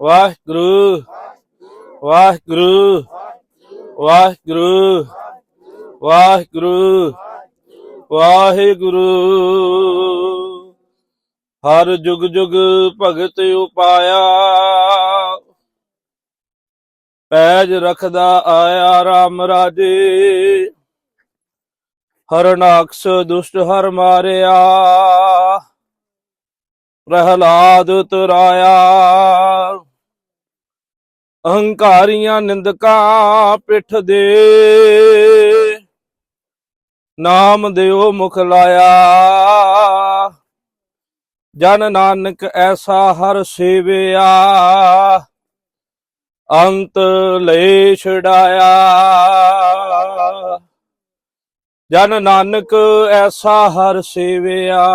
ਵਾਹਿਗੁਰੂ ਵਾਹਿਗੁਰੂ ਵਾਹਿਗੁਰੂ ਵਾਹਿਗੁਰੂ ਵਾਹਿਗੁਰੂ। ਹਰ ਜੁਗ ਜੁਗ ਭਗਤ ਉਪਾਇਆ, ਪੈਜ ਰਖਦਾ ਆਇਆ RAM ਰਾਜੇ। ਹਰਨਾਕਸ਼ ਦੁਸ਼ਟ ਹਰ ਮਾਰਿਆ ਪ੍ਰਹਲਾਦ ਤੁਰਾਇਆ। ਅਹੰਕਾਰੀਆਂ ਨਿੰਦਕਾਂ ਪਿੱਠ ਦੇ। ਨਾਮ ਦਿਓ ਮੁਖ ਲਾਇਆ। ਜਨ ਨਾਨਕ ਐਸਾ ਹਰ ਸੇਵਿਆ। ਅੰਤ ਲੈ ਛਡਾਇਆ। ਜਨ ਨਾਨਕ ਐਸਾ ਹਰ ਸੇਵਿਆ।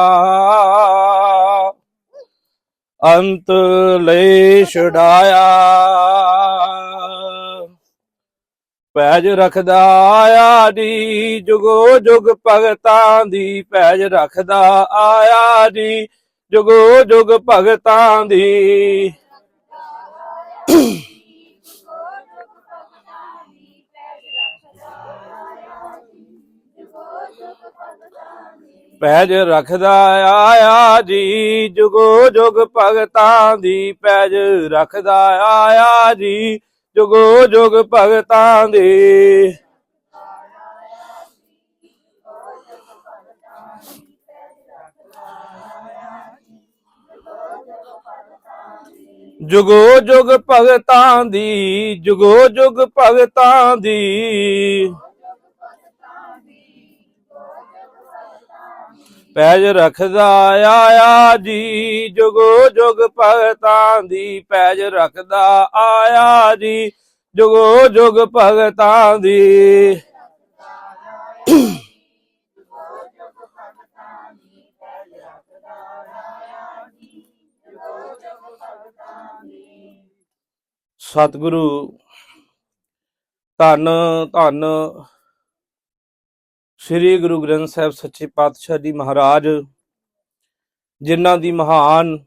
ਅੰਤ ਲੈ ਛਡਾਇਆ। ਪੈਜ ਰਖਦਾ ਆਇਆ ਜੀ ਜੁਗੋ ਜੁਗ ਭਗਤਾਂ ਦੀ ਪੈਜ ਰਖਦਾ ਆਇਆ ਜੀ ਜੁਗੋ ਜੁਗ ਭਗਤਾਂ ਦੀ ਪੈਜ ਰਖਦਾ ਆਇਆ ਜੀ, ਜੁਗੋ ਜੁਗ ਭਗਤਾਂ ਦੀ ਪੈਜ ਰਖਦਾ ਆਇਆ ਜੀ, ਜੁਗੋ ਜੁਗ ਭਗਤਾਂ ਦੀ। ਜੁਗੋ ਜੁਗ ਭਗਤਾਂ ਦੀ, ਜੁਗੋ ਜੁਗ ਭਗਤਾਂ ਦੀ। ਪੈਜ ਰੱਖਦਾ ਆਇਆ ਜੀ, ਜੁਗੋ ਜੁਗ ਭਗਤਾਂ ਦੀ ਪੈਜ ਰੱਖਦਾ ਆਇਆ ਜੀ, ਜੁਗੋ ਜੁਗ ਭਗਤਾਂ ਦੀ ਸਤਿਗੁਰੂ, ਧੰਨ ਧੰਨ ਸ੍ਰੀ ਗੁਰੂ ਗ੍ਰੰਥ ਸਾਹਿਬ ਸੱਚੇ ਪਾਤਸ਼ਾਹ ਜੀ ਮਹਾਰਾਜ, ਜਿਨ੍ਹਾਂ ਦੀ ਮਹਾਨ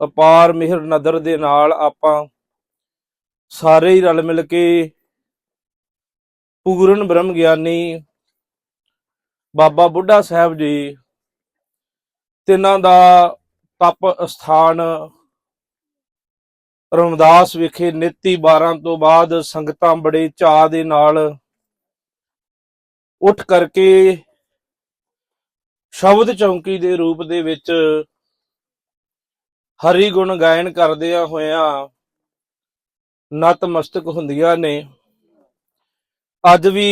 ਅਪਾਰ ਮਿਹਰ ਨਦਰ ਦੇ ਨਾਲ ਆਪਾਂ ਸਾਰੇ ਹੀ ਰਲ ਮਿਲ ਕੇ ਪੂਰਨ ਬ੍ਰਹਮ ਗਿਆਨੀ ਬਾਬਾ ਬੁੱਢਾ ਸਾਹਿਬ ਜੀ, ਤਿੰਨਾਂ ਦਾ ਤਪ ਸਥਾਨ ਰਮਦਾਸ ਵਿਖੇ ਨਿੱਤੀ 12 ਤੋਂ ਬਾਅਦ ਸੰਗਤਾਂ ਬੜੇ ਚਾਅ ਦੇ ਨਾਲ ਉੱਠ ਕਰਕੇ ਸ਼ਬਦ ਚੌਂਕੀ ਦੇ ਰੂਪ ਦੇ ਵਿੱਚ ਹਰੀ ਗੁਣ ਗਾਇਨ ਕਰਦਿਆਂ ਹੋਇਆਂ ਨਤਮਸਤਕ ਹੁੰਦੀਆਂ ਨੇ। ਅੱਜ ਵੀ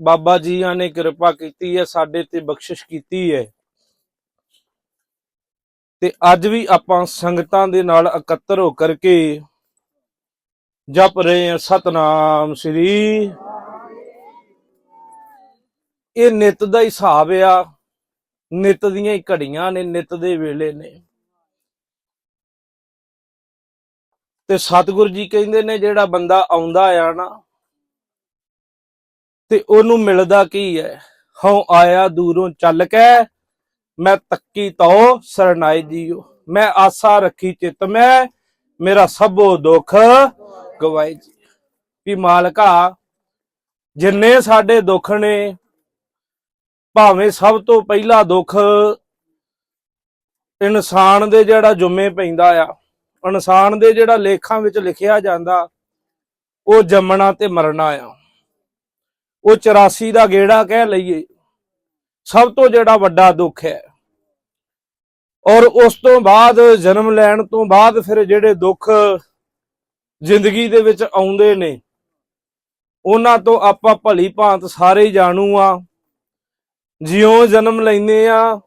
ਬਾਬਾ ਜੀਆਂ ਨੇ ਕਿਰਪਾ ਕੀਤੀ ਹੈ, ਸਾਡੇ ਤੇ ਬਖਸ਼ਿਸ਼ ਕੀਤੀ ਹੈ। ਤੇ ਅੱਜ ਵੀ ਆਪਾਂ ਸੰਗਤਾਂ ਦੇ ਨਾਲ ਇਕੱਤਰ ਹੋ ਕਰਕੇ ਜਪ ਰਹੇ ਹਾਂ। ਸਤਨਾਮ ਸ੍ਰੀ ਇਹ ਨਿਤ ਦਾ ਹੀ ਹਿਸਾਬ ਆ। ਨਿਤ ਦੀਆਂ ਹੀ ਘੜੀਆਂ ਨੇ, ਨਿਤ ਦੇ ਵੇਲੇ ਨੇ। ਤੇ ਸਤਿਗੁਰੂ ਜੀ ਕਹਿੰਦੇ ਨੇ, ਜਿਹੜਾ ਬੰਦਾ ਆਉਂਦਾ ਆ ਨਾ, ਤੇ ਉਹਨੂੰ ਮਿਲਦਾ ਕੀ ਹੈ ਹਉ ਆਇਆ ਦੂਰੋਂ ਚੱਲ ਕੇ, ਮੈਂ ਤੱਕੀ ਤੋ ਸਰਨਾਈ ਜੀਓ ਮੈਂ ਆਸਾ ਰੱਖੀ ਚਿਤ ਮੈਂ, ਮੇਰਾ ਸਭੋ ਦੁੱਖ ਗਵਾਈ ਜੀ। ਵੀ ਮਾਲਕਾ, ਜਿੰਨੇ ਸਾਡੇ ਦੁੱਖ ਨੇ ਭਾਵੇਂ ਸਭ ਤੋਂ ਪਹਿਲਾ ਦੁੱਖ ਇਨਸਾਨ ਦੇ ਜਿਹੜਾ ਜੁਮੇ ਪੈਂਦਾ ਆ, ਇਨਸਾਨ ਦੇ ਜਿਹੜਾ ਲੇਖਾਂ ਵਿੱਚ ਲਿਖਿਆ ਜਾਂਦਾ, ਉਹ ਜੰਮਣਾ ਤੇ ਮਰਨਾ ਆ। ਉਹ 84 ਦਾ ਗੇੜਾ ਕਹਿ ਲਈਏ, ਸਭ ਤੋਂ ਜਿਹੜਾ ਵੱਡਾ ਦੁੱਖ ਹੈ। ਔਰ ਉਸ ਤੋਂ ਬਾਅਦ, ਜਨਮ ਲੈਣ ਤੋਂ ਬਾਅਦ ਫਿਰ ਜਿਹੜੇ ਦੁੱਖ ਜ਼ਿੰਦਗੀ ਦੇ ਵਿੱਚ ਆਉਂਦੇ ਨੇ, ਉਹਨਾਂ ਤੋਂ ਆਪਾਂ ਭਲੀ ਭਾਂਤ ਸਾਰੇ ਜਾਣੂ ਆ। ਜਿਉਂ ਜਨਮ ਲੈਨੇ ਆ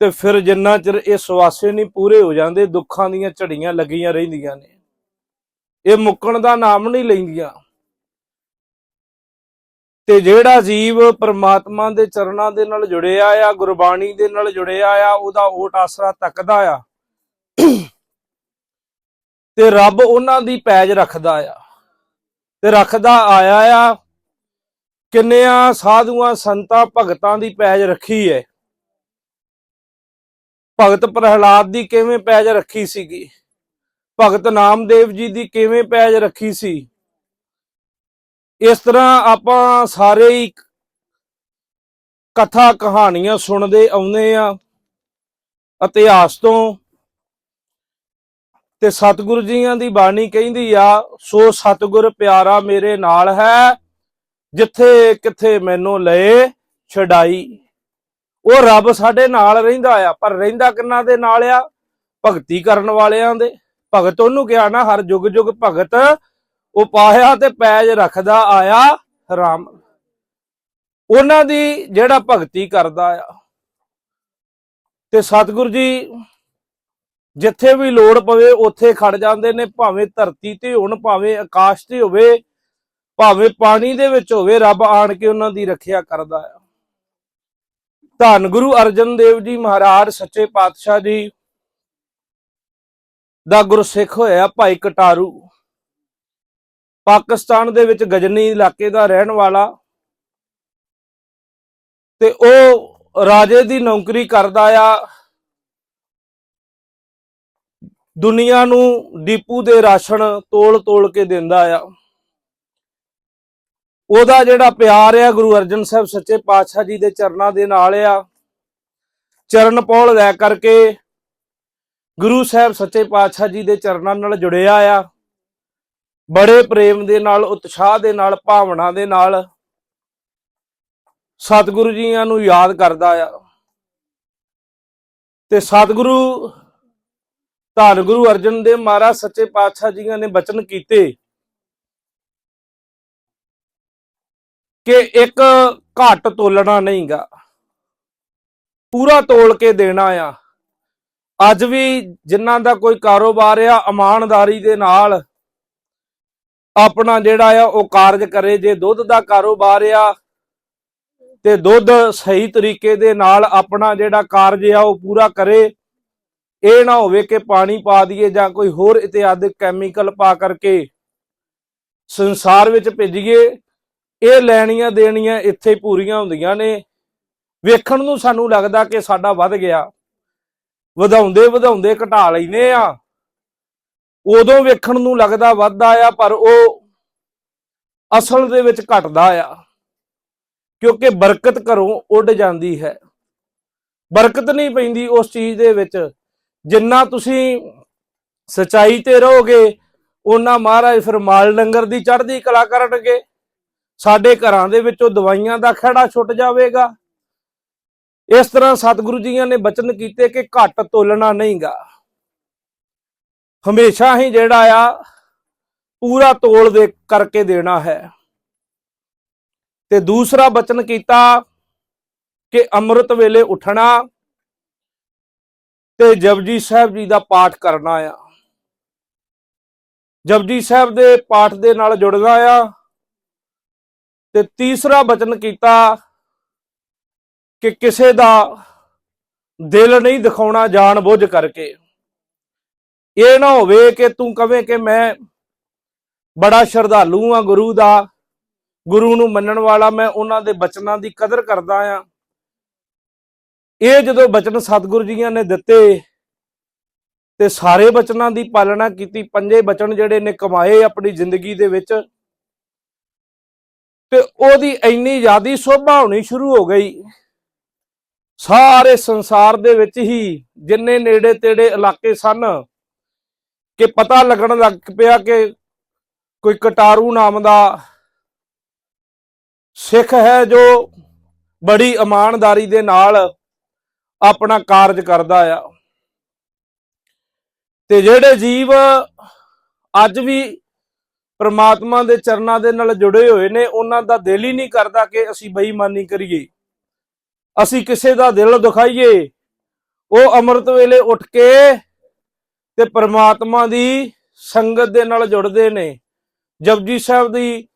ਤੇ ਫਿਰ ਜਿੰਨਾ ਚਿਰ ਇਹ ਸਵਾਸੇ ਨਹੀਂ ਪੂਰੇ ਹੋ ਜਾਂਦੇ, ਦੁੱਖਾਂ ਦੀਆਂ ਝੜੀਆਂ ਲੱਗੀਆਂ ਰਹਿੰਦੀਆਂ ਨੇ। ਇਹ ਮੁੱਕਣ ਦਾ ਨਾਮ ਨਹੀਂ ਲੈਂਦੀਆਂ। ਤੇ ਜਿਹੜਾ ਜੀਵ ਪ੍ਰਮਾਤਮਾ ਦੇ ਚਰਨਾਂ ਦੇ ਨਾਲ ਜੁੜਿਆ ਆ, ਗੁਰਬਾਣੀ ਦੇ ਨਾਲ ਜੁੜਿਆ ਆ, ਉਹਦਾ ਓਟ ਆਸਰਾ ਤੱਕਦਾ ਆ। ਤੇ ਰੱਬ ਉਹਨਾਂ ਦੀ ਪੈਜ ਰੱਖਦਾ ਆ। ਤੇ ਰੱਖਦਾ ਆਇਆ ਆ ਕਿੰਨਿਆਂ ਸਾਧੂਆਂ, ਸੰਤਾਂ, ਭਗਤਾਂ ਦੀ ਪੈਜ ਰੱਖੀ ਹੈ ਭਗਤ ਪ੍ਰਹਲਾਦ ਦੀ ਕਿਵੇਂ ਪੈਜ ਰੱਖੀ ਸੀਗੀ? ਭਗਤ ਨਾਮਦੇਵ ਜੀ ਦੀ ਕਿਵੇਂ ਪੈਜ ਰੱਖੀ ਸੀ? ਇਸ ਤਰ੍ਹਾਂ ਆਪਾਂ ਸਾਰੇ ਹੀ ਕਥਾ ਕਹਾਣੀਆਂ ਸੁਣਦੇ ਆਉਂਦੇ ਆ, ਇਤਿਹਾਸ ਤੋਂ। ਤੇ ਸਤਿਗੁਰੂ ਜੀਆਂ ਦੀ ਬਾਣੀ ਕਹਿੰਦੀ ਆ, ਸੋ ਸਤਿਗੁਰ ਪਿਆਰਾ ਮੇਰੇ ਨਾਲ ਹੈ ਜਿੱਥੇ ਕਿੱਥੇ ਮੈਨੂੰ ਲਏ ਛਡਾਈ। ਉਹ ਰੱਬ ਸਾਡੇ ਨਾਲ ਰਹਿੰਦਾ ਆ, ਪਰ ਰਹਿੰਦਾ ਕਿੰਨਾ ਦੇ ਨਾਲ ਆ? ਭਗਤੀ ਕਰਨ ਵਾਲਿਆਂ ਦੇ। ਭਗਤ ਉਹਨੂੰ ਕਿਹਾ ਨਾ, ਹਰ ਜੁਗ ਜੁਗ ਭਗਤ ਉਹ ਤੇ ਪੈਜ ਰੱਖਦਾ ਆਇਆ ਰਾਮ। ਉਹਨਾਂ ਦੀ ਜਿਹੜਾ ਭਗਤੀ ਕਰਦਾ ਆ। ਤੇ ਸਤਿਗੁਰੂ ਜੀ, ਜਿੱਥੇ ਵੀ ਲੋੜ ਪਵੇ, ਉੱਥੇ ਖੜ ਜਾਂਦੇ ਨੇ, ਭਾਵੇਂ ਧਰਤੀ ਤੇ ਹੋਣ, ਭਾਵੇਂ ਆਕਾਸ਼ ਤੇ ਹੋਵੇ। ਭਾਵੇਂ ਪਾਣੀ ਦੇ ਵਿੱਚ ਹੋਵੇ, ਰੱਬ ਆਣ ਕੇ ਉਹਨਾਂ ਦੀ ਰੱਖਿਆ ਕਰਦਾ ਆ। ਧੰਨ ਗੁਰੂ ਅਰਜਨ ਦੇਵ ਜੀ ਮਹਾਰਾਜ, ਸੱਚੇ ਪਾਤਸ਼ਾਹ ਜੀ ਦਾ ਗੁਰਸਿੱਖ ਹੋਇਆ ਭਾਈ ਕਟਾਰੂ। ਪਾਕਿਸਤਾਨ ਦੇ ਵਿੱਚ ਗਜਨੀ ਇਲਾਕੇ ਦਾ ਰਹਿਣ ਵਾਲਾ ਤੇ ਉਹ ਰਾਜੇ ਦੀ ਨੌਕਰੀ ਕਰਦਾ ਆ। ਦੁਨੀਆ ਨੂੰ ਡੀਪੂ ਦੇ ਰਾਸ਼ਨ ਤੋਲ ਤੋਲ ਕੇ ਦਿੰਦਾ ਆ। ਉਹਦਾ ਜਿਹੜਾ ਪਿਆਰ ਆ, ਗੁਰੂ ਅਰਜਨ ਸਾਹਿਬ ਸੱਚੇ ਪਾਤਸ਼ਾਹ ਜੀ ਦੇ ਚਰਨਾਂ ਦੇ ਨਾਲ ਆ। ਚਰਨ ਪੌਲ ਲੈ ਕਰਕੇ ਗੁਰੂ ਸਾਹਿਬ ਸੱਚੇ ਪਾਤਸ਼ਾਹ ਜੀ ਦੇ ਚਰਨਾਂ ਨਾਲ ਜੁੜਿਆ ਆ। ਬੜੇ ਪ੍ਰੇਮ ਦੇ ਨਾਲ, ਉਤਸ਼ਾਹ ਦੇ ਨਾਲ, ਭਾਵਨਾ ਦੇ ਨਾਲ ਸਤਿਗੁਰੂ ਜੀਆਂ ਨੂੰ ਯਾਦ ਕਰਦਾ ਆ। ਤੇ ਸਤਿਗੁਰੂ ਧੰਨ ਗੁਰੂ ਅਰਜਨ ਦੇਵ ਮਹਾਰਾਜ ਸੱਚੇ ਪਾਤਸ਼ਾਹ ਜੀਆਂ ਨੇ ਬਚਨ ਕੀਤੇ। ਕਿ ਇੱਕ ਘੱਟ ਤੋਲਣਾ ਨਹੀਂਗਾ। ਪੂਰਾ ਤੋਲ ਕੇ ਦੇਣਾ ਆ। ਅੱਜ ਵੀ ਜਿਨ੍ਹਾਂ ਦਾ ਕੋਈ ਕਾਰੋਬਾਰ ਆ, ਇਮਾਨਦਾਰੀ ਦੇ ਨਾਲ ਆਪਣਾ ਜਿਹੜਾ ਆ, ਉਹ ਕਾਰਜ ਕਰੇ। ਜੇ ਦੁੱਧ ਦਾ ਕਾਰੋਬਾਰ ਆ, ਤੇ ਦੁੱਧ ਸਹੀ ਤਰੀਕੇ ਦੇ ਨਾਲ ਆਪਣਾ ਜਿਹੜਾ ਕਾਰਜ ਆ, ਉਹ ਪੂਰਾ ਕਰੇ। ਇਹ ਨਾ ਹੋਵੇ ਕਿ ਪਾਣੀ ਪਾ ਦਈਏ ਜਾਂ ਕੋਈ ਹੋਰ ਇਤਿਆਦਿਕ ਕੈਮੀਕਲ ਪਾ ਕਰਕੇ ਸੰਸਾਰ ਵਿੱਚ ਭੇਜੀਏ ਇਹ ਲੈਣੀਆਂ ਦੇਣੀਆਂ ਇੱਥੇ ਪੂਰੀਆਂ ਹੁੰਦੀਆਂ ਨੇ। ਵੇਖਣ ਨੂੰ ਸਾਨੂੰ ਲੱਗਦਾ ਕਿ ਸਾਡਾ ਵੱਧ ਗਿਆ। ਵਧਾਉਂਦੇ ਵਧਾਉਂਦੇ ਘਟਾ ਲੈਨੇ ਆ। ਉਦੋਂ ਵੇਖਣ ਨੂੰ ਲੱਗਦਾ ਵੱਧਦਾ ਆ ਪਰ ਉਹ ਅਸਲ ਦੇ ਵਿੱਚ ਘਟਦਾ ਆ। ਕਿਉਂਕਿ ਬਰਕਤ ਘਰੋਂ ਉੱਡ ਜਾਂਦੀ ਹੈ। ਬਰਕਤ ਨਹੀਂ ਪੈਂਦੀ ਉਸ ਚੀਜ਼ ਦੇ ਵਿੱਚ। ਜਿੰਨਾ ਤੁਸੀਂ ਸਚਾਈ ਤੇ ਰਹੋਗੇ ਉਹਨਾਂ ਮਹਾਰਾਜ ਫਿਰ ਮਾਲ ਡੰਗਰ ਦੀ ਚੜ੍ਹਦੀ ਕਲਾ ਕਰਨਗੇ। ਸਾਡੇ ਘਰਾਂ ਦੇ ਵਿੱਚੋਂ ਦਵਾਈਆਂ ਦਾ ਖੜਾ ਛੁੱਟ ਜਾਵੇਗਾ। ਇਸ ਤਰ੍ਹਾਂ ਸਤਿਗੁਰੂ ਜੀਆਂ ਨੇ ਬਚਨ ਕੀਤੇ ਕਿ ਘੱਟ ਤੋਲਣਾ ਨਹੀਂਗਾ। ਹਮੇਸ਼ਾ ਹੀ ਜਿਹੜਾ ਆ, ਪੂਰਾ ਤੋਲ ਦੇ ਕਰਕੇ ਦੇਣਾ ਹੈ। ਤੇ ਦੂਸਰਾ ਬਚਨ ਕੀਤਾ ਕਿ ਅੰਮ੍ਰਿਤ ਵੇਲੇ ਉੱਠਣਾ ਤੇ ਜਪਜੀ ਸਾਹਿਬ ਜੀ ਦਾ ਪਾਠ ਕਰਨਾ ਆ। ਜਪਜੀ ਸਾਹਿਬ ਦੇ ਪਾਠ ਦੇ ਨਾਲ ਜੁੜਨਾ ਆ। ਤੇ ਤੀਸਰਾ ਬਚਨ ਕੀਤਾ ਕਿ ਕਿਸੇ ਦਾ ਦਿਲ ਨਹੀਂ ਦਿਖਾਉਣਾ ਜਾਣ ਬੁੱਝ ਕਰਕੇ। ਇਹ ਨਾ ਹੋਵੇ ਕਿ ਤੂੰ ਕਵੇਂ ਕਿ ਮੈਂ ਬੜਾ ਸ਼ਰਧਾਲੂ ਆ ਗੁਰੂ ਦਾ, ਗੁਰੂ ਨੂੰ ਮੰਨਣ ਵਾਲਾ, ਮੈਂ ਉਹਨਾਂ ਦੇ ਬਚਨਾਂ ਦੀ ਕਦਰ ਕਰਦਾ ਆ। ਇਹ ਜਦੋਂ ਬਚਨ ਸਤਿਗੁਰੂ ਜੀਆਂ ਨੇ ਦਿੱਤੇ ਤੇ ਸਾਰੇ ਬਚਨਾਂ ਦੀ ਪਾਲਣਾ ਕੀਤੀ, ਪੰਜੇ ਬਚਨ ਜਿਹੜੇ ਨੇ ਕਮਾਏ ਆਪਣੀ ਜ਼ਿੰਦਗੀ ਦੇ ਵਿੱਚ ਤੇ ਉਹਦੀ ਇੰਨੀ ਜ਼ਿਆਦੀ ਸੋਭਾ ਹੋਣੀ ਸ਼ੁਰੂ ਹੋ ਗਈ। ਸਾਰੇ ਸੰਸਾਰ ਦੇ ਵਿੱਚ ਹੀ ਜਿੰਨੇ ਨੇੜੇ ਤੇੜੇ ਇਲਾਕੇ ਸਨ ਕਿ ਪਤਾ ਲੱਗਣ ਲੱਗ ਪਿਆ ਕਿ ਕੋਈ ਕਟਾਰੂ ਨਾਮ ਦਾ ਸਿੱਖ ਹੈ ਜੋ ਬੜੀ ਇਮਾਨਦਾਰੀ ਦੇ ਨਾਲ ਆਪਣਾ ਕਾਰਜ ਕਰਦਾ ਆ। ਤੇ ਜਿਹੜੇ ਜੀਵ ਅੱਜ ਵੀ ਪ੍ਰਮਾਤਮਾ ਦੇ ਚਰਨਾਂ ਦੇ ਨਾਲ ਜੁੜੇ ਹੋਏ ਨੇ, ਉਹਨਾਂ ਦਾ ਦਿਲ ਹੀ ਨਹੀਂ ਕਰਦਾ ਕਿ ਅਸੀਂ ਬੇਈਮਾਨੀ ਕਰੀਏ। ਅਸੀਂ ਕਿਸੇ ਦਾ ਦਿਲ ਦੁਖਾਈਏ। ਉਹ ਅੰਮ੍ਰਿਤ ਵੇਲੇ ਉੱਠ ਕੇ ਤੇ ਪ੍ਰਮਾਤਮਾ ਦੀ ਸੰਗਤ ਦੇ ਨਾਲ ਜੁੜਦੇ ਨੇ। ਜਪਜੀ ਸਾਹਿਬ ਦੀ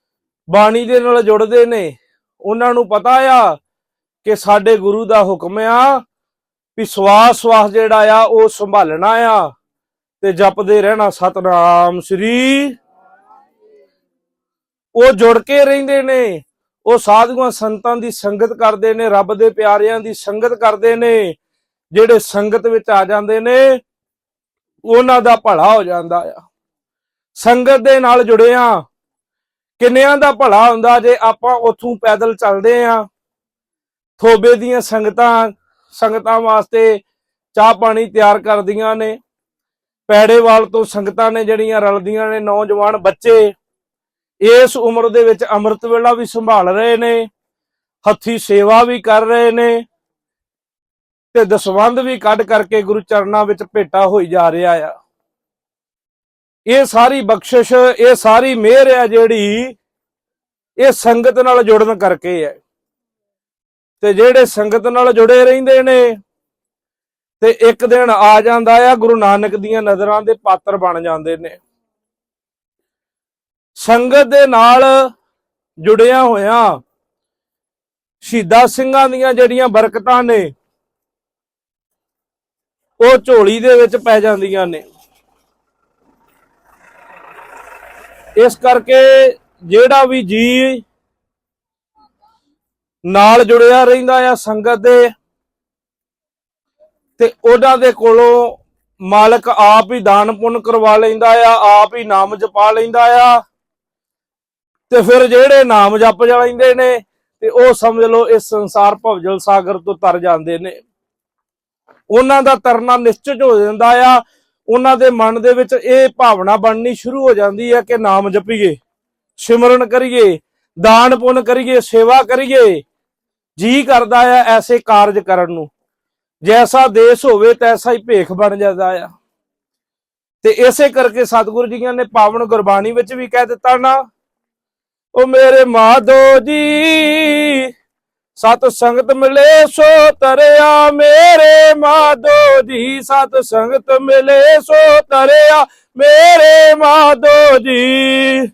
ਬਾਣੀ ਦੇ ਨਾਲ ਜੁੜਦੇ ਨੇ। ਉਹਨਾਂ ਨੂੰ ਪਤਾ ਆ ਕਿ ਸਾਡੇ ਗੁਰੂ ਦਾ ਹੁਕਮ ਆ ਵੀ ਸਵਾਸ ਸਵਾਸ ਜਿਹੜਾ ਆ, ਉਹ ਸੰਭਾਲਣਾ ਆ ਤੇ ਜਪਦੇ ਰਹਿਣਾ। ਸਤਨਾਮ ਸ੍ਰੀ ਉਹ ਜੁੜ ਕੇ ਰਹਿੰਦੇ ਨੇ। ਉਹ ਸਾਧੂਆਂ ਸੰਤਾਂ ਦੀ ਸੰਗਤ ਕਰਦੇ ਨੇ, ਰੱਬ ਦੇ ਪਿਆਰਿਆਂ ਦੀ ਸੰਗਤ ਕਰਦੇ ਨੇ। ਜਿਹੜੇ ਸੰਗਤ ਵਿੱਚ ਆ ਜਾਂਦੇ ਨੇ, ਉਹਨਾਂ ਦਾ ਭਲਾ ਹੋ ਜਾਂਦਾ ਆ। ਸੰਗਤ ਦੇ ਨਾਲ ਜੁੜੇ ਜੁੜਿਆ, ਕਿੰਨਿਆਂ ਦਾ ਭਲਾ ਹੁੰਦਾ ਜੇ ਆਪਾਂ ਉੱਥੋਂ ਪੈਦਲ ਚੱਲਦੇ ਆ। ਥੋਬੇ ਦੀਆਂ ਸੰਗਤਾਂ ਸੰਗਤਾਂ ਵਾਸਤੇ ਚਾਹ ਪਾਣੀ ਤਿਆਰ ਕਰਦੀਆਂ ਨੇ। ਪੈੜੇਵਾਲ ਤੋਂ ਸੰਗਤਾਂ ਨੇ ਜਿਹੜੀਆਂ ਰਲਦੀਆਂ ਨੇ, ਨੌਜਵਾਨ ਬੱਚੇ ਇਸ ਉਮਰ ਦੇ ਵਿੱਚ ਅੰਮ੍ਰਿਤ ਵੇਲਾ ਵੀ ਸੰਭਾਲ ਰਹੇ ਨੇ, ਹੱਥੀ ਸੇਵਾ ਵੀ ਕਰ ਰਹੇ ਨੇ ਤੇ ਦਸਵੰਧ ਵੀ ਕੱਢ ਕਰਕੇ ਗੁਰੂ ਚਰਨਾਂ ਵਿੱਚ ਭੇਟਾ ਹੋਈ ਜਾ ਰਿਹਾ ਆ। ਇਹ ਸਾਰੀ ਬਖਸ਼ਿਸ਼, ਇਹ ਸਾਰੀ ਮਿਹਰ ਹੈ ਜਿਹੜੀ ਇਹ ਸੰਗਤ ਨਾਲ ਜੁੜਨ ਕਰਕੇ ਹੈ ਤੇ ਜਿਹੜੇ ਸੰਗਤ ਨਾਲ ਜੁੜੇ ਰਹਿੰਦੇ ਨੇ, ਤੇ ਇੱਕ ਦਿਨ ਆ ਜਾਂਦਾ ਆ, ਗੁਰੂ ਨਾਨਕ ਦੀਆਂ ਨਜ਼ਰਾਂ ਦੇ ਪਾਤਰ ਬਣ ਜਾਂਦੇ ਨੇ। ਸੰਗਤ ਦੇ ਨਾਲ ਜੁੜਿਆ ਹੋਇਆ। ਸ਼ਹੀਦਾਂ ਸਿੰਘਾਂ ਦੀਆਂ ਜਿਹੜੀਆਂ ਬਰਕਤਾਂ ਨੇ, ਉਹ ਝੋਲੀ ਦੇ ਵਿੱਚ ਪੈ ਜਾਂਦੀਆਂ ਨੇ। ਇਸ ਕਰਕੇ ਜਿਹੜਾ ਵੀ ਜੀ ਨਾਲ ਜੁੜਿਆ ਰਹਿੰਦਾ ਆ ਸੰਗਤ ਦੇ, ਤੇ ਉਹਨਾਂ ਦੇ ਕੋਲੋਂ ਮਾਲਕ ਆਪ ਹੀ ਦਾਨ ਪੁੰਨ ਕਰਵਾ ਲੈਂਦਾ ਆ, ਆਪ ਹੀ ਨਾਮ ਜਪਾ ਲੈਂਦਾ ਆ। ਤੇ ਫਿਰ ਜਿਹੜੇ ਨਾਮ ਜਪ ਲੈਂਦੇ ਨੇ ਤੇ ਉਹ ਸਮਝ ਲਓ ਇਸ ਸੰਸਾਰ ਭਵਜਲ ਸਾਗਰ ਤੋਂ ਤਰ ਜਾਂਦੇ ਨੇ। ਉਹਨਾਂ ਦਾ ਤਰਨਾ ਨਿਸ਼ਚਿਤ ਹੋ ਜਾਂਦਾ ਆ। ਉਹਨਾਂ ਦੇ ਮਨ ਦੇ ਵਿੱਚ ਇਹ ਭਾਵਨਾ ਬਣਨੀ ਸ਼ੁਰੂ ਹੋ ਜਾਂਦੀ ਹੈ ਕਿ ਨਾਮ ਜਪੀਏ, ਸਿਮਰਨ ਕਰੀਏ, ਦਾਨ ਪੁੰਨ ਕਰੀਏ, ਸੇਵਾ ਕਰੀਏ। ਜੀ ਕਰਦਾ ਆ ਐਸੇ ਕਾਰਜ ਕਰਨ ਨੂੰ। ਜੈਸਾ ਦੇਸ਼ ਹੋਵੇ ਤੈਸਾ ਹੀ ਭੇਖ ਬਣ ਜਾਂਦਾ ਆ। ਤੇ ਇਸੇ ਕਰਕੇ ਸਤਿਗੁਰੂ ਜੀਆਂ ਨੇ ਪਾਵਨ ਗੁਰਬਾਣੀ ਵਿੱਚ ਵੀ ਕਹਿ ਦਿੱਤਾ ਨਾ ਉਹ ਮੇਰੇ ਮਾਧੋ ਜੀ, ਸਤ ਸੰਗਤ ਮਿਲੇ ਸੋ ਤਰਿਆ। ਮੇਰੇ ਮਾਧੋ ਜੀ, ਸਤ ਸੰਗਤ ਮਿਲੇ ਸੋ ਤਰਿਆ। ਮੇਰੇ ਮਾਧੋ ਜੀ।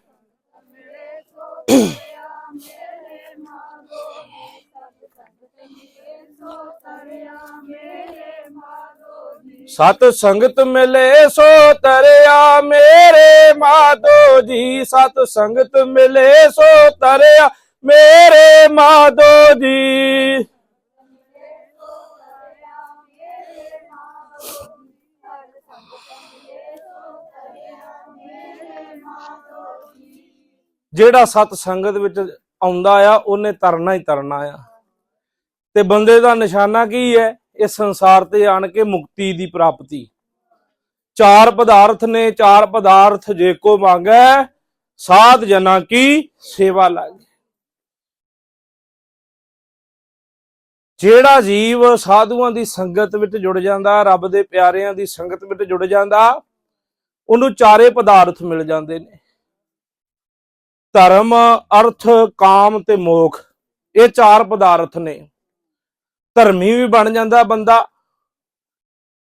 ਸਤ ਸੰਗਤ ਮਿਲੇ ਸੋ ਤਰਿਆ ਮੇਰੇ ਮਾਧੋ ਜੀ। ਸਤ ਸੰਗਤ ਮਿਲੇ ਸੋ ਤਰਿਆ ਮੇਰੇ ਮਾਧੋ ਜੀ। ਜਿਹੜਾ ਸਤ ਸੰਗਤ ਵਿੱਚ ਆਉਂਦਾ ਆ, ਉਹਨੇ ਤਰਨਾ ਹੀ ਤਰਨਾ ਆ। ਤੇ ਬੰਦੇ ਦਾ ਨਿਸ਼ਾਨਾ ਕੀ ਹੈ? ਇਸ ਸੰਸਾਰ ਤੇ ਆਣ ਕੇ ਮੁਕਤੀ ਦੀ ਪ੍ਰਾਪਤੀ। ਚਾਰ ਪਦਾਰਥ ਨੇ, ਚਾਰ ਪਦਾਰਥ ਜੇ ਕੋ ਮੰਗੈ, ਸਾਧ ਜਨਾ ਕੀ ਸੇਵਾ ਲਾਗੇ। ਜਿਹੜਾ ਜੀਵ ਸਾਧੂਆਂ ਦੀ ਸੰਗਤ ਵਿੱਚ ਜੁੜ ਜਾਂਦਾ, ਰੱਬ ਦੇ ਪਿਆਰਿਆਂ ਦੀ ਸੰਗਤ ਵਿੱਚ ਜੁੜ ਜਾਂਦਾ, ਉਹਨੂੰ ਚਾਰੇ ਪਦਾਰਥ ਮਿਲ ਜਾਂਦੇ ਨੇ। ਧਰਮ, ਅਰਥ, ਕਾਮ ਤੇ ਮੋਖ, ਇਹ ਚਾਰ ਪਦਾਰਥ ਨੇ। ਧਰਮੀ ਵੀ ਬਣ ਜਾਂਦਾ ਬੰਦਾ,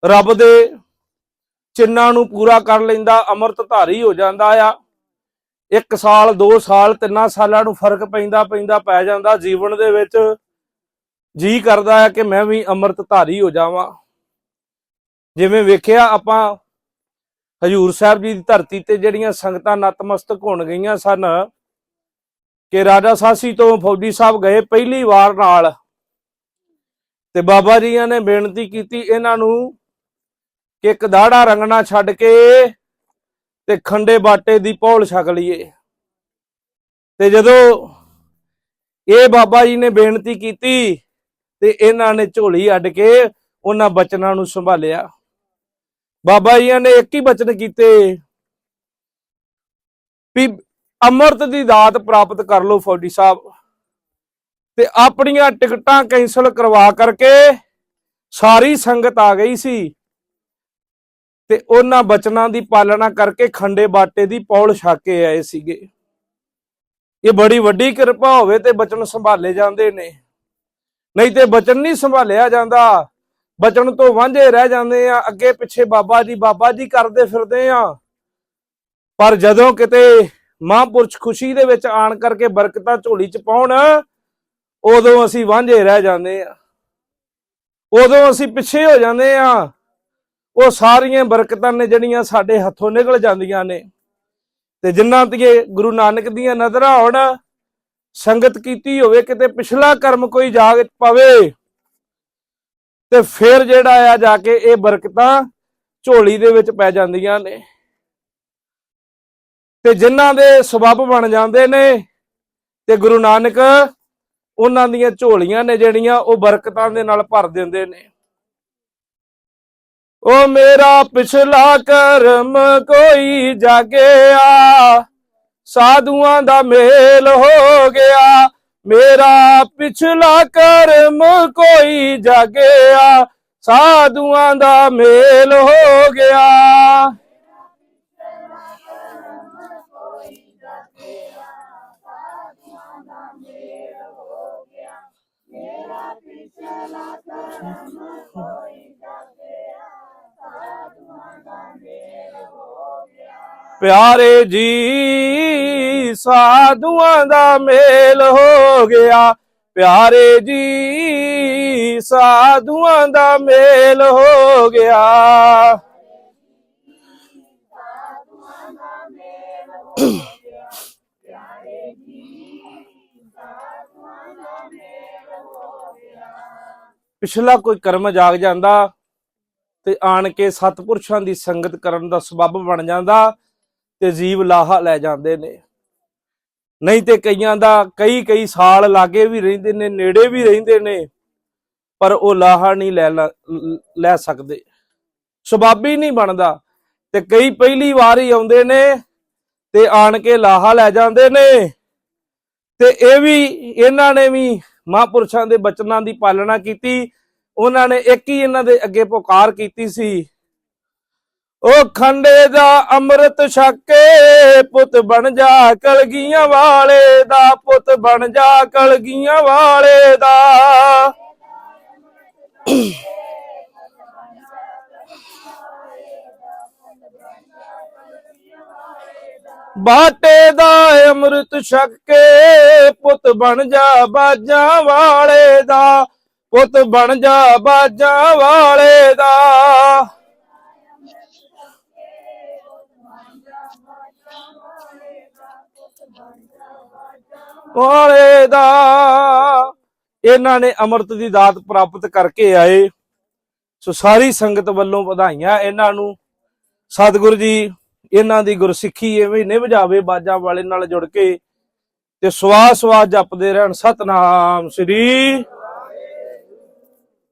ਰੱਬ ਦੇ ਚਿੰਨਾਂ ਨੂੰ ਪੂਰਾ ਕਰ ਲੈਂਦਾ ਅੰਮ੍ਰਿਤ ਧਾਰੀ ਹੋ ਜਾਂਦਾ ਆ। ਇੱਕ ਸਾਲ 2 ਸਾਲ, ਤਿੰਨਾਂ ਸਾਲਾਂ ਨੂੰ ਫ਼ਰਕ ਪੈਂਦਾ ਪੈਂਦਾ ਪੈ ਜਾਂਦਾ, ਜੀਵਨ ਦੇ ਵਿੱਚ ਜੀ ਕਰਦਾ ਹੈ ਕਿ ਮੈਂ ਵੀ ਅੰਮ੍ਰਿਤ ਧਾਰੀ ਹੋ ਜਾਵਾਂ। ਜਿਵੇਂ ਵੇਖਿਆ ਆਪਾਂ, ਹਜੂਰ ਸਾਹਿਬ ਜੀ ਦੀ ਧਰਤੀ ਤੇ ਜਿਹੜੀਆਂ ਸੰਗਤਾਂ ਨਤਮਸਤਕ ਹੋਣ ਗਈਆਂ ਸਨ, ਕਿ ਰਾਜਾ ਸਾਸੀ ਤੋਂ ਫੌਜੀ ਸਾਹਿਬ ਗਏ ਪਹਿਲੀ ਵਾਰ ਨਾਲ। ਤੇ ਬਾਬਾ ਜੀਆਂ ਨੇ ਬੇਨਤੀ ਕੀਤੀ ਇਹਨਾਂ ਨੂੰ ਕਿ ਇੱਕ ਦਾੜਾ ਰੰਗਣਾ ਛੱਡ ਕੇ ਤੇ ਖੰਡੇ ਬਾਟੇ ਦੀ ਪੌਲ ਛਕ ਲਈਏ। ਤੇ ਜਦੋਂ ਇਹ ਬਾਬਾ ਜੀ ਨੇ ਬੇਨਤੀ ਕੀਤੀ ਤੇ ਇਹਨਾਂ ਨੇ ਝੋਲੀ ਅੱਡ ਕੇ ਉਹਨਾਂ ਬਚਨਾਂ ਨੂੰ ਸੰਭਾਲਿਆ। ਬਾਬਾ ਜੀਆਂ ਨੇ ਇੱਕ ਹੀ ਬਚਨ ਕੀਤੇ ਵੀ ਅੰਮ੍ਰਿਤ ਦੀ ਦਾਤ ਪ੍ਰਾਪਤ ਕਰ ਲਓ ਫੌਜੀ ਸਾਹਿਬ। ਤੇ ਆਪਣੀਆਂ ਟਿਕਟਾਂ ਕੈਂਸਲ ਕਰਵਾ ਕਰਕੇ ਸਾਰੀ ਸੰਗਤ ਆ ਗਈ ਸੀ। ਤੇ ਉਹਨਾਂ ਬਚਨਾਂ ਦੀ ਪਾਲਣਾ ਕਰਕੇ ਖੰਡੇ ਬਾਟੇ ਦੀ ਪੌਲ ਛਕ ਕੇ ਆਏ ਸੀਗੇ। ਇਹ ਬੜੀ ਵੱਡੀ ਕਿਰਪਾ ਹੋਵੇ ਤੇ ਬਚਨ ਸੰਭਾਲੇ ਜਾਂਦੇ ਨੇ। ਨਹੀਂ ਤੇ ਬਚਨ ਨਹੀਂ ਸੰਭਾਲਿਆ ਜਾਂਦਾ। ਬਚਨ ਤੋਂ ਵਾਂਝੇ ਰਹਿ ਜਾਂਦੇ ਆ। ਅੱਗੇ ਪਿੱਛੇ ਬਾਬਾ ਜੀ ਬਾਬਾ ਜੀ ਕਰਦੇ ਫਿਰਦੇ ਆ। ਪਰ ਜਦੋਂ ਕਿਤੇ ਮਹਾਂਪੁਰਸ਼ ਖੁਸ਼ੀ ਦੇ ਵਿੱਚ ਆਣ ਕਰਕੇ ਬਰਕਤਾਂ ਝੋਲੀ ਚ ਪਾਉਣ ਉਦੋਂ ਅਸੀਂ ਵਾਂਝੇ ਰਹਿ ਜਾਂਦੇ ਆ। ਉਦੋਂ ਅਸੀਂ ਪਿੱਛੇ ਹੋ ਜਾਂਦੇ ਆ। ਉਹ ਸਾਰੀਆਂ ਬਰਕਤਾਂ ਨੇ ਜਿਹੜੀਆਂ ਸਾਡੇ ਹੱਥੋਂ ਨਿਕਲ ਜਾਂਦੀਆਂ ਨੇ। ਤੇ ਜਿਨ੍ਹਾਂ ਤੇ ਗੁਰੂ ਨਾਨਕ ਦੀਆਂ ਨਜ਼ਰਾਂ ਹੋਣ ਸੰਗਤ ਕੀਤੀ ਹੋਵੇ, ਕਿਤੇ ਪਿਛਲਾ ਕਰਮ ਕੋਈ ਜਾਗ ਪਵੇ, ਤੇ ਫਿਰ ਜਿਹੜਾ ਆ ਜਾ ਕੇ ਇਹ ਬਰਕਤਾਂ ਝੋਲੀ ਦੇ ਵਿੱਚ ਪੈ ਜਾਂਦੀਆਂ ਨੇ। ਤੇ ਜਿਨ੍ਹਾਂ ਦੇ ਸਬਬ ਬਣ ਜਾਂਦੇ ਨੇ, ਤੇ ਗੁਰੂ ਨਾਨਕ ਉਹਨਾਂ ਦੀਆਂ ਝੋਲੀਆਂ ਨੇ ਜਿਹੜੀਆਂ ਉਹ ਬਰਕਤਾਂ ਦੇ ਨਾਲ ਭਰ ਦਿੰਦੇ ਨੇ। ਉਹ ਮੇਰਾ ਪਿਛਲਾ ਕਰਮ ਕੋਈ ਜਾਗਿਆ, ਸਾਧੂਆਂ ਦਾ ਮੇਲ ਹੋ ਗਿਆ। ਮੇਰਾ ਪਿਛਲਾ ਕਰਮ ਕੋਈ ਜਾਗਿਆ, ਸਾਧੂਆਂ ਦਾ ਮੇਲ ਹੋ ਗਿਆ। ਪਿਆਰੇ ਜੀ ਸਾਧੂਆਂ ਦਾ ਮੇਲ ਹੋ ਗਿਆ। ਪਿਆਰੇ ਜੀ ਸਾਧੂਆਂ ਦਾ ਮੇਲ ਹੋ ਗਿਆ। ਪਿਛਲਾ ਕੋਈ ਕਰਮ ਜਾਗ ਜਾਂਦਾ ਤੇ ਆਣ ਕੇ ਸਤਪੁਰਸ਼ਾਂ ਦੀ ਸੰਗਤ ਕਰਨ ਦਾ ਸਬੱਬ ਬਣ ਜਾਂਦਾ ਤੇ ਜੀਵ ਲਾਹਾ ਲੈ ਜਾਂਦੇ ਨੇ। ਨਹੀਂ ਤੇ ਕਈਆਂ ਦਾ ਕਈ ਕਈ ਸਾਲ ਲਾਗੇ ਵੀ ਰਹਿੰਦੇ ਨੇ, ਨੇੜੇ ਵੀ ਰਹਿੰਦੇ ਨੇ, ਪਰ ਉਹ ਲਾਹਾ ਨਹੀਂ ਲੈ ਲੈ ਸਕਦੇ। ਸਬੱਬ ਹੀ ਨਹੀਂ ਬਣਦਾ। ਤੇ ਕਈ ਪਹਿਲੀ ਵਾਰ ਹੀ ਆਉਂਦੇ ਨੇ ਤੇ ਆਣ ਕੇ ਲਾਹਾ ਲੈ ਜਾਂਦੇ ਨੇ। ਤੇ ਇਹ ਵੀ, ਇਹਨਾਂ ਨੇ ਵੀ ਮਹਾਂਪੁਰਸ਼ਾਂ ਦੇ ਬਚਨਾਂ ਦੀ ਪਾਲਣਾ ਕੀਤੀ, ਉਹਨਾਂ ਨੇ ਇੱਕ ਹੀ ਇਹਨਾਂ ਦੇ ਅੱਗੇ ਪੁਕਾਰ ਕੀਤੀ ਸੀ। ਉਹ ਖੰਡੇ ਦਾ ਅੰਮ੍ਰਿਤ ਛਕੇ ਪੁੱਤ ਬਣ ਜਾ ਕਲਗੀਆਂ ਵਾਲੇ ਦਾ, ਪੁੱਤ ਬਣ ਜਾ ਕਲਗੀਆਂ ਵਾਲੇ ਦਾ। ਬਾਟੇ ਦਾ ਅੰਮ੍ਰਿਤ ਛਕ ਕੇ ਪੁੱਤ ਬਣ ਜਾ ਬਾਜਾਂ ਵਾਲੇ ਦਾ, ਪੁੱਤ ਬਣ ਜਾ ਬਾਜਾਂ ਵਾਲੇ ਦਾ। ਵਾਲੇ ਦਾ, ਇਹਨਾਂ ਨੇ ਅੰਮ੍ਰਿਤ ਦੀ ਦਾਤ ਪ੍ਰਾਪਤ ਕਰਕੇ ਆਏ। ਸੋ ਸਾਰੀ ਸੰਗਤ ਵੱਲੋਂ ਵਧਾਈਆਂ ਇਹਨਾਂ ਨੂੰ। ਸਤਿਗੁਰੂ ਜੀ ਇਹਨਾਂ ਦੀ ਗੁਰਸਿੱਖੀ ਐਵੇਂ ਹੀ ਨਿਭ ਜਾਵੇ ਬਾਜਾਂ ਵਾਲੇ ਨਾਲ ਜੁੜ ਕੇ ਤੇ ਸਵਾਸ ਸਵਾਸ ਜਪਦੇ ਰਹਿਣ। ਸਤਨਾਮ ਸ੍ਰੀ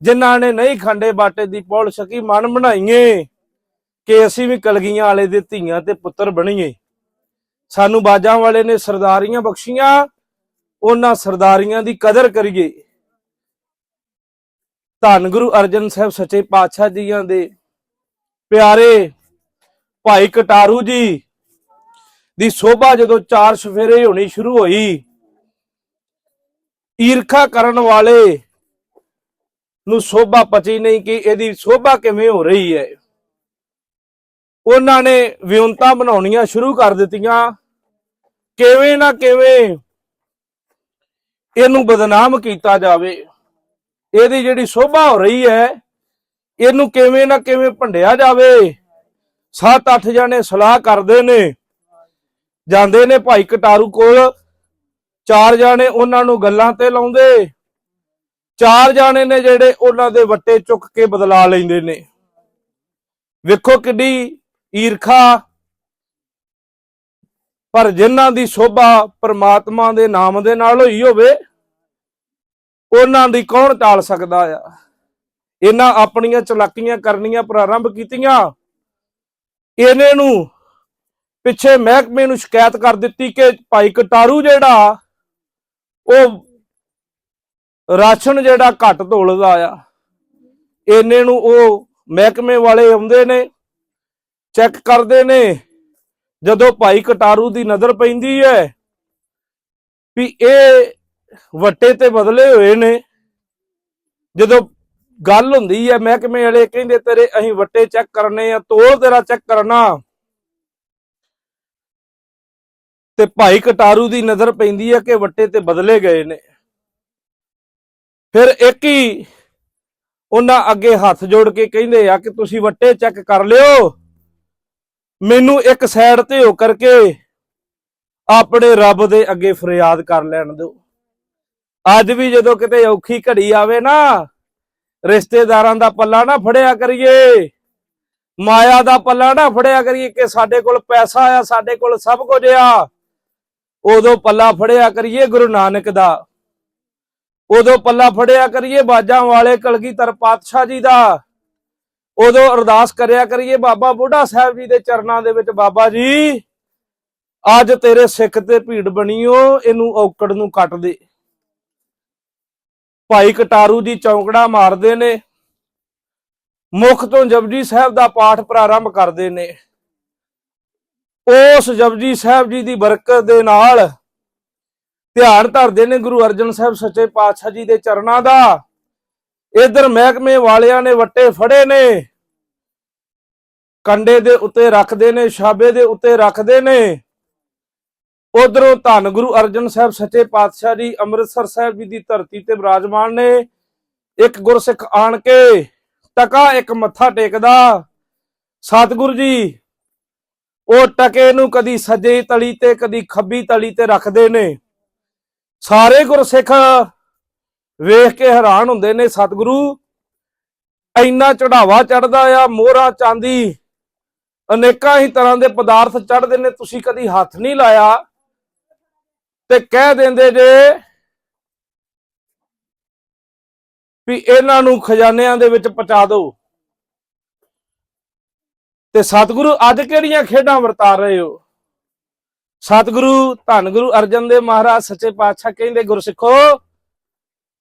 ਜਿਨ੍ਹਾਂ ਨੇ ਨਹੀਂ ਖੰਡੇ ਬਾਟੇ ਦੀ ਪੌਲ ਸਕੀ ਮਨ ਬਣਾਈਏ ਕਿ ਅਸੀਂ ਵੀ ਕਲਗੀਆਂ ਵਾਲੇ ਦੇ ਧੀਆਂ ਤੇ ਪੁੱਤਰ ਬਣੀਏ। ਸਾਨੂੰ ਬਾਜਾਂ ਵਾਲੇ ਨੇ ਸਰਦਾਰੀਆਂ ਬਖਸ਼ੀਆਂ, ਉਹਨਾਂ ਸਰਦਾਰੀਆਂ ਦੀ ਕਦਰ ਕਰੀਏ। ਧੰਨ ਗੁਰੂ ਅਰਜਨ ਸਾਹਿਬ ਸੱਚੇ ਪਾਤਸ਼ਾਹ ਜੀਆਂ ਦੇ ਪਿਆਰੇ ਭਾਈ ਕਟਾਰੂ ਜੀ ਦੀ ਸੋਭਾ ਜਦੋਂ ਚਾਰ ਸਫੇਰੇ ਹੋਣੀ ਸ਼ੁਰੂ ਹੋਈ, ਈਰਖਾ ਕਰਨ ਵਾਲੇ ਨੂੰ ਸੋਭਾ ਪਚੀ ਨਹੀਂ ਕਿ ਇਹਦੀ ਸੋਭਾ ਕਿਵੇਂ ਹੋ ਰਹੀ ਹੈ। ਉਹਨਾਂ ਨੇ ਵਿਉਂਤਾ ਬਣਾਉਣੀਆਂ ਸ਼ੁਰੂ ਕਰ ਦਿੱਤੀਆਂ। ਕਿਵੇਂ ਨਾ ਕਿਵੇਂ ਇਹਨੂੰ ਬਦਨਾਮ ਕੀਤਾ ਜਾਵੇ। ਇਹਦੀ ਜਿਹੜੀ ਸੋਭਾ ਹੋ ਰਹੀ ਹੈ, ਇਹਨੂੰ ਕਿਵੇਂ ਨਾ ਕਿਵੇਂ ਭੰਡਿਆ ਜਾਵੇ। ਸੱਤ ਅੱਠ ਜਣੇ ਸਲਾਹ ਕਰਦੇ ਨੇ। ਜਾਂਦੇ ਨੇ ਭਾਈ ਕਟਾਰੂ ਕੋਲ। ਚਾਰ ਜਾਣੇ ਉਹਨਾਂ ਨੂੰ ਗੱਲਾਂ ਤੇ ਲਾਉਂਦੇ। ਚਾਰ ਜਾਣੇ ਨੇ ਜਿਹੜੇ ਉਹਨਾਂ ਦੇ ਵੱਟੇ ਚੁੱਕ ਕੇ ਬਦਲਾ ਲੈਂਦੇ ਨੇ। ਵੇਖੋ ਕਿੱਡੀ ਈਰਖਾ। ਪਰ ਜਿਨ੍ਹਾਂ ਦੀ ਸੋਭਾ ਪ੍ਰਮਾਤਮਾ ਦੇ ਨਾਮ ਦੇ ਨਾਲ ਹੋਈ ਹੋਵੇ, ਉਹਨਾਂ ਦੀ ਕੌਣ ਟਾਲ ਸਕਦਾ ਆ? ਇਹਨਾਂ ਆਪਣੀਆਂ ਚਲਾਕੀਆਂ ਕਰਨੀਆਂ ਪ੍ਰਾਰੰਭ ਕੀਤੀਆਂ। ਇਹਨੇ ਨੂੰ ਪਿੱਛੇ ਮਹਿਕਮੇ ਨੂੰ ਸ਼ਿਕਾਇਤ ਕਰ ਦਿੱਤੀ ਕਿ ਭਾਈ ਕਟਾਰੂ ਜਿਹੜਾ, ਉਹ ਰਾਸ਼ਨ ਜਿਹੜਾ ਘੱਟ ਧੋਲਦਾ ਆ। ਇਹਨੇ ਨੂੰ ਉਹ ਮਹਿਕਮੇ ਵਾਲੇ ਆਉਂਦੇ ਨੇ, ਚੈੱਕ ਕਰਦੇ ਨੇ, ਜਦੋਂ ਭਾਈ ਕਟਾਰੂ ਦੀ ਨਜ਼ਰ ਪੈਂਦੀ ਹੈ ਵੀ ਇਹ ਵੱਟੇ ਤੇ ਬਦਲੇ ਹੋਏ ਨੇ, ਜਦੋਂ ਗੱਲ ਹੁੰਦੀ ਹੈ ਮਹਿਕਮੇ ਵਾਲੇ ਕਹਿੰਦੇ, ਤੇਰੇ ਅਸੀਂ ਵੱਟੇ ਚੈੱਕ ਕਰਨੇ ਆ ਤੋਲ ਤੇਰਾ ਚੈੱਕ ਕਰਨਾ। ਤੇ ਭਾਈ ਕਟਾਰੂ ਦੀ ਨਜ਼ਰ ਪੈਂਦੀ ਹੈ ਕਿ ਵੱਟੇ ਤੇ ਬਦਲੇ ਗਏ ਨੇ। ਫਿਰ ਇੱਕ ਹੀ ਉਹਨਾਂ ਅੱਗੇ ਹੱਥ ਜੋੜ ਕੇ ਕਹਿੰਦੇ ਆ ਕਿ ਤੁਸੀਂ ਵੱਟੇ ਚੈੱਕ ਕਰ ਲਿਓ। ਮੈਨੂੰ ਇੱਕ ਸਾਈਡ ਤੇ ਹੋ ਕਰਕੇ ਆਪਣੇ ਰੱਬ ਦੇ ਅੱਗੇ ਫਰਿਆਦ ਕਰ ਲੈਣ ਦਿਓ। ਅੱਜ ਵੀ ਜਦੋਂ ਕਿਤੇ ਔਖੀ ਘੜੀ ਆਵੇ ਨਾ ਰਿਸ਼ਤੇਦਾਰਾਂ ਦਾ ਪੱਲਾ ਨਾ ਫੜਿਆ ਕਰੀਏ। ਮਾਇਆ ਦਾ ਪੱਲਾ ਨਾ ਫੜਿਆ ਕਰੀਏ ਕਿ ਸਾਡੇ ਕੋਲ ਪੈਸਾ ਆ, ਸਾਡੇ ਕੋਲ ਸਭ ਕੁਝ ਆ। ਉਦੋਂ ਪੱਲਾ ਫੜਿਆ ਕਰੀਏ ਗੁਰੂ ਨਾਨਕ ਦਾ। ਉਦੋਂ ਪੱਲਾ ਫੜਿਆ ਕਰੀਏ ਬਾਜਾਂ ਵਾਲੇ ਕਲਗੀਧਰ ਪਾਤਸ਼ਾਹ ਜੀ ਦਾ। ਉਦੋਂ ਅਰਦਾਸ ਕਰਿਆ ਕਰੀਏ ਬਾਬਾ ਬੁੱਢਾ ਸਾਹਿਬ ਜੀ ਦੇ ਚਰਨਾਂ ਦੇ ਵਿੱਚ, ਬਾਬਾ ਜੀ, ਅੱਜ ਤੇਰੇ ਸਿੱਖ ਤੇ ਭੀੜ ਬਣੀਓ ਇਹਨੂੰ ਔਕੜ ਨੂੰ ਕੱਟ ਦੇ। ਭਾਈ ਕਟਾਰੂ ਜੀ ਚੌਂਕੜਾ ਮਾਰਦੇ ਨੇ, ਮੁਖ ਤੋਂ ਜਪਜੀ ਸਾਹਿਬ ਦਾ ਪਾਠ ਪ੍ਰਾਰੰਭ ਕਰਦੇ ਨੇ। ਉਸ ਜਪਜੀ ਸਾਹਿਬ ਜੀ ਦੀ ਬਰਕਤ ਦੇ ਨਾਲ ਧਿਆਨ ਧਰਦੇ ਨੇ ਗੁਰੂ ਅਰਜਨ ਸਾਹਿਬ ਸੱਚੇ ਪਾਤਸ਼ਾਹ ਜੀ ਦੇ ਚਰਨਾਂ ਦਾ। ਇਧਰ ਮਹਿਕਮੇ ਵਾਲਿਆਂ ਨੇ ਵੱਟੇ ਫੜੇ ਨੇ, ਕੰਡੇ ਦੇ ਉੱਤੇ ਰੱਖਦੇ ਨੇ, ਛਾਬੇ ਦੇ ਉੱਤੇ ਰੱਖਦੇ ਨੇ। ਉਧਰੋਂ ਧੰਨ ਗੁਰੂ ਅਰਜਨ ਸਾਹਿਬ ਸੱਚੇ ਪਾਤਸ਼ਾਹ ਜੀ ਅੰਮ੍ਰਿਤਸਰ ਸਾਹਿਬ ਜੀ ਦੀ ਧਰਤੀ ਤੇ ਵਿਰਾਜਮਾਨ ਨੇ। ਇੱਕ ਗੁਰਸਿੱਖ ਆਣ ਕੇ ਟਕਾ ਇੱਕ ਮੱਥਾ ਟੇਕਦਾ। ਸਤਿਗੁਰੂ ਜੀ, ਉਹ ਟਕੇ ਨੂੰ ਕਦੀ ਸੱਜੇ ਤਲੀ ਤੇ, ਕਦੀ ਖੱਬੀ ਤਲੀ ਤੇ ਰੱਖਦੇ ਨੇ। ਸਾਰੇ ਗੁਰਸਿੱਖ ਵੇਖ ਕੇ ਹੈਰਾਨ ਹੁੰਦੇ ਨੇ, ਸਤਿਗੁਰੂ, ਇੰਨਾ ਚੜਾਵਾ ਚੜਦਾ ਆ, ਮੋਹਰਾ ਚਾਂਦੀ, ਅਨੇਕਾਂ ਹੀ ਤਰ੍ਹਾਂ ਦੇ ਪਦਾਰਥ ਚੜਦੇ ਨੇ, ਤੁਸੀਂ ਕਦੀ ਹੱਥ ਨਹੀਂ ਲਾਇਆ। ਤੇ ਕਹਿ ਦਿੰਦੇ ਜੇ ਵੀ ਇਹਨਾਂ ਨੂੰ ਖਜ਼ਾਨਿਆਂ ਦੇ ਵਿੱਚ ਪਹੁੰਚਾ ਦਿਓ। ਤੇ ਸਤਿਗੁਰੂ ਅੱਜ ਕਿਹੜੀਆਂ ਖੇਡਾਂ ਵਰਤਾ ਰਹੇ ਹੋ? ਸਤਿਗੁਰੂ ਧੰਨ ਗੁਰੂ ਅਰਜਨ ਦੇਵ ਮਹਾਰਾਜ ਸੱਚੇ ਪਾਤਸ਼ਾਹ ਕਹਿੰਦੇ, ਗੁਰਸਿੱਖੋ,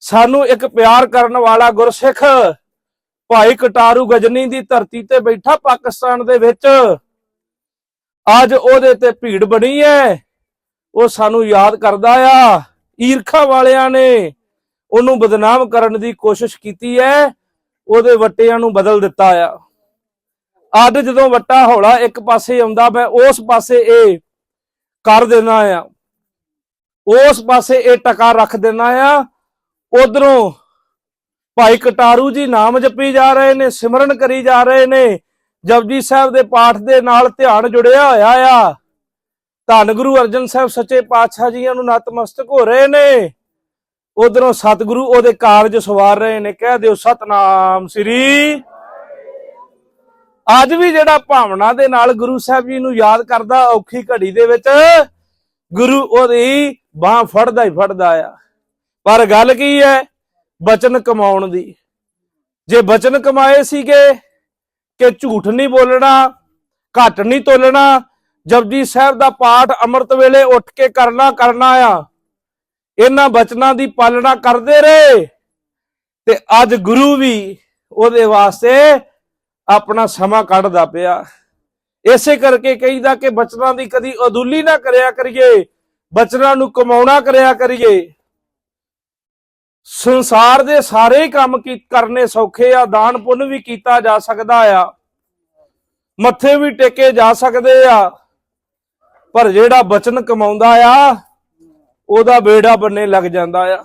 ਸਾਨੂੰ ਇੱਕ ਪਿਆਰ ਕਰਨ ਵਾਲਾ ਗੁਰਸਿੱਖ ਭਾਈ ਕਟਾਰੂ ਗਜਨੀ ਦੀ ਧਰਤੀ ਤੇ ਬੈਠਾ ਪਾਕਿਸਤਾਨ ਦੇ ਵਿੱਚ। ਅੱਜ ਉਹਦੇ ਤੇ ਭੀੜ ਬਣੀ ਹੈ। ਉਹ ਸਾਨੂੰ ਯਾਦ ਕਰਦਾ ਆ, ਈਰਖਾ ਵਾਲਿਆਂ ਨੇ ਉਹਨੂੰ ਬਦਨਾਮ ਕਰਨ ਦੀ ਕੋਸ਼ਿਸ਼ ਕੀਤੀ ਹੈ ਉਹਦੇ ਵੱਟਿਆਂ ਨੂੰ ਬਦਲ ਦਿੱਤਾ ਆ। ਅੱਜ ਜਦੋਂ ਵੱਟਾ ਹੌਲਾ ਇੱਕ ਪਾਸੇ ਆਉਂਦਾ, ਮੈਂ ਉਸ ਪਾਸੇ ਇਹ ਕਰ ਦੇਣਾ ਆ। ਉਸ ਪਾਸੇ ਇਹ ਟਕਾ ਰੱਖ ਦੇਣਾ ਆ। ਉਧਰੋਂ ਭਾਈ ਕਟਾਰੂ ਜੀ ਨਾਮ ਜਪੀ ਜਾ ਰਹੇ ਨੇ, ਸਿਮਰਨ ਕਰੀ ਜਾ ਰਹੇ ਨੇ। ਜਪਜੀ ਸਾਹਿਬ ਦੇ ਪਾਠ ਦੇ ਨਾਲ ਧਿਆਨ ਜੁੜਿਆ ਹੋਇਆ ਆ। ਧੰਨ ਗੁਰੂ ਅਰਜਨ ਸਾਹਿਬ ਸੱਚੇ ਪਾਤਸ਼ਾਹ ਜੀਆਂ ਨੂੰ ਨਤਮਸਤਕ ਹੋ ਰਹੇ ਨੇ। ਉਧਰੋਂ ਸਤਿਗੁਰੂ ਉਹਦੇ ਕਾਰਜ ਸਵਾਰ ਰਹੇ ਨੇ, ਕਹਿ ਦਿਓ ਸਤਨਾਮ ਸ੍ਰੀ। ਅੱਜ ਵੀ ਜਿਹੜਾ ਭਾਵਨਾ ਦੇ ਨਾਲ ਗੁਰੂ ਸਾਹਿਬ ਜੀ ਨੂੰ ਯਾਦ ਕਰਦਾ, ਔਖੀ ਘੜੀ ਦੇ ਵਿੱਚ ਗੁਰੂ ਉਹਦੀ ਬਾਹ ਫੜਦਾ ਹੀ ਫੜਦਾ ਆ। ਪਰ ਗੱਲ ਕੀ ਹੈ, ਬਚਨ ਕਮਾਉਣ ਦੀ। ਜੇ ਬਚਨ ਕਮਾਏ ਸੀਗੇ, ਕਿ ਝੂਠ ਨਹੀਂ ਬੋਲਣਾ, ਘੱਟ ਨਹੀਂ ਤੋਲਣਾ ਜਪਜੀ ਸਾਹਿਬ ਦਾ ਪਾਠ ਅੰਮ੍ਰਿਤ ਵੇਲੇ ਉੱਠ ਕੇ ਕਰਨਾ ਕਰਨਾ ਆ। ਇਹਨਾਂ ਬਚਨਾਂ ਦੀ ਪਾਲਣਾ ਕਰਦੇ ਰਹੇ। ਤੇ ਅੱਜ ਗੁਰੂ ਵੀ ਉਹਦੇ ਵਾਸਤੇ ਆਪਣਾ ਸਮਾਂ ਕੱਢਦਾ ਪਿਆ। ਇਸੇ ਕਰਕੇ ਕਹੀਦਾ ਕਿ ਬਚਨਾਂ ਦੀ ਕਦੀ ਅਦੁੱਲੀ ਨਾ ਕਰਿਆ ਕਰੀਏ। ਬਚਨਾਂ ਨੂੰ ਕਮਾਉਣਾ ਕਰਿਆ ਕਰੀਏ। ਸੰਸਾਰ ਦੇ ਸਾਰੇ ਕੰਮ ਕੀ ਕਰਨੇ ਸੌਖੇ ਆ ਦਾਨ ਪੁੰਨ ਵੀ ਕੀਤਾ ਜਾ ਸਕਦਾ ਆ। ਮੱਥੇ ਵੀ ਟੇਕੇ ਜਾ ਸਕਦੇ ਆ। ਪਰ ਜਿਹੜਾ ਬਚਨ ਕਮਾਉਂਦਾ ਆ, ਉਹਦਾ ਬੇੜਾ ਬੰਨੇ ਲੱਗ ਜਾਂਦਾ ਆ।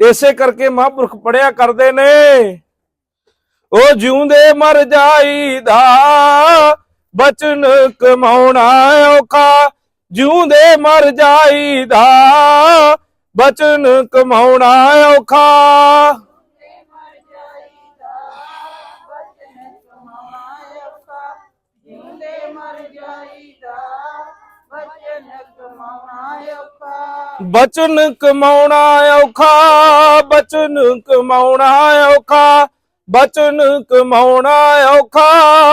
ਇਸੇ ਕਰਕੇ ਮਹਾਂਪੁਰਖ ਪੜਿਆ ਕਰਦੇ ਨੇ ਉਹ ਜਿਉਂਦੇ ਮਰ ਜਾਈਦਾ, ਬਚਨ ਕਮਾਉਣਾ ਔਖਾ। ਜਿਉਂਦੇ ਮਰ ਜਾਈਦਾ, ਬਚਨ ਕਮਾਉਣਾ ਔਖਾ। ਬਚਨ ਕਮਾਉਣਾ ਔਖਾ ਬਚਨ ਕਮਾਉਣਾ ਔਖਾ ਬਚਨ ਕਮਾਉਣਾ ਔਖਾ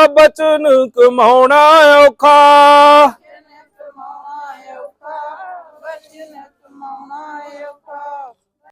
ਬਚਨ ਕਮਾਉਣਾ ਔਖਾ।